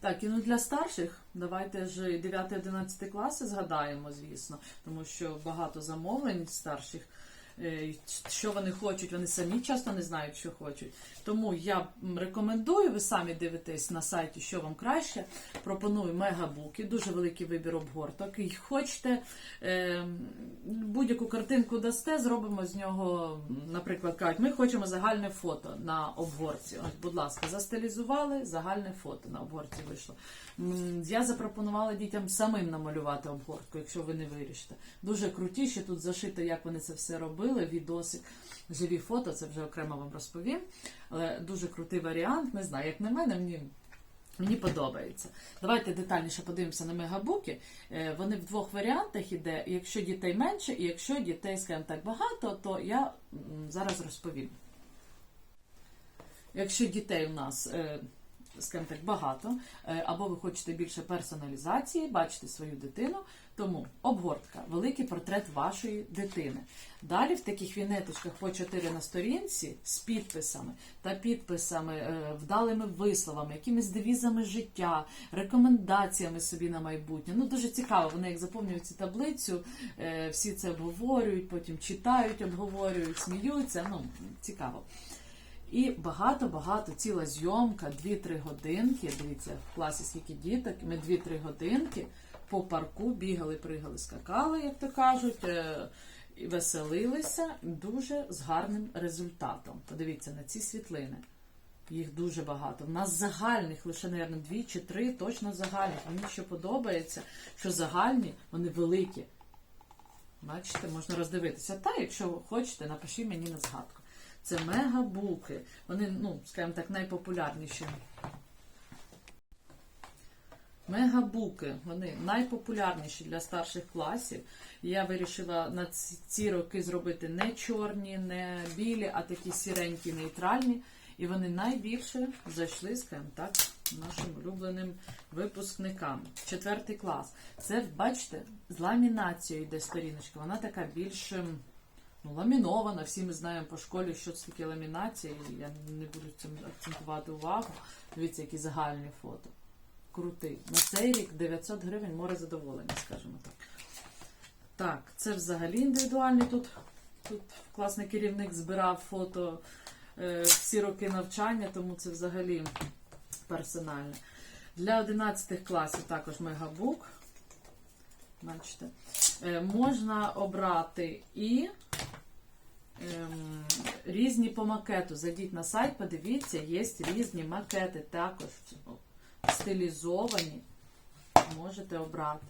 Так, і ну для старших давайте ж 9-11 класи згадаємо, звісно, тому що багато замовлень старших. Е, Що вони хочуть, вони самі часто не знають, що хочуть. Тому я рекомендую, ви самі дивитесь на сайті, що вам краще. Пропоную мегабуки, дуже великий вибір обгорток. І хочете е, будь-яку картинку дасте, зробимо з нього, наприклад, кажуть, ми хочемо загальне фото на обгорці. Ось, будь ласка, застилізували, загальне фото на обгорці вийшло. Я запропонувала дітям самим намалювати обгортку, якщо ви не вирішите. Дуже круті, що тут зашито, як вони це все робили, відосик. Живі фото, це вже окремо вам розповім. Але дуже крутий варіант. Не знаю, як на мене, мені. Мені подобається. Давайте детальніше подивимося на мегабуки. Е, Вони в двох варіантах іде. Якщо дітей менше, і якщо дітей, скажімо так, багато, то я зараз розповім. Якщо дітей у нас, е, скажімо так, багато, е, або ви хочете більше персоналізації, бачите свою дитину, тому обгортка, великий портрет вашої дитини. Далі в таких вінеточках по 4 на сторінці з підписами та підписами, е, вдалими висловами, якимись девізами життя, рекомендаціями собі на майбутнє. Ну дуже цікаво. Вони як заповнюють цю таблицю, е, всі це обговорюють, потім читають, обговорюють, сміються. Ну цікаво. І багато-багато ціла зйомка, 2-3 годинки. Дивіться, в класі скільки діток. Ми 2-3 годинки по парку бігали, пригали, скакали, як то кажуть, е, веселилися дуже з гарним результатом. Подивіться на ці світлини. Їх дуже багато. В нас загальних лише, мабуть, дві чи три, точно загальних. Мені що подобається, що загальні, вони великі. Бачите, можна роздивитися. Та, якщо хочете, напишіть мені на згадку. Це мегабуки. Вони, ну, скажімо так, найпопулярніші. Мегабуки, вони найпопулярніші для старших класів. Я вирішила на ці, роки зробити не чорні, не білі, а такі сіренькі, нейтральні. І вони найбільше зайшли, скажімо так, нашим улюбленим випускникам. Четвертий клас. Це, бачите, з ламінацією йде сторіночка. Вона така більш ем, ну, ламінована. Всі ми знаємо по школі, що це таке ламінація. і Я не буду цим акцентувати увагу. Дивіться, які загальні фото. Крутий. На цей рік 900 гривень море задоволення, скажімо так. Так, це взагалі індивідуальний тут. Тут класний керівник збирав фото е, всі роки навчання, тому це взагалі персональне. Для 11 класів також мегабук. Бачите, Е, можна обрати і ем, різні по макету. Зайдіть на сайт, подивіться, є різні макети також стилізовані. Можете обрати.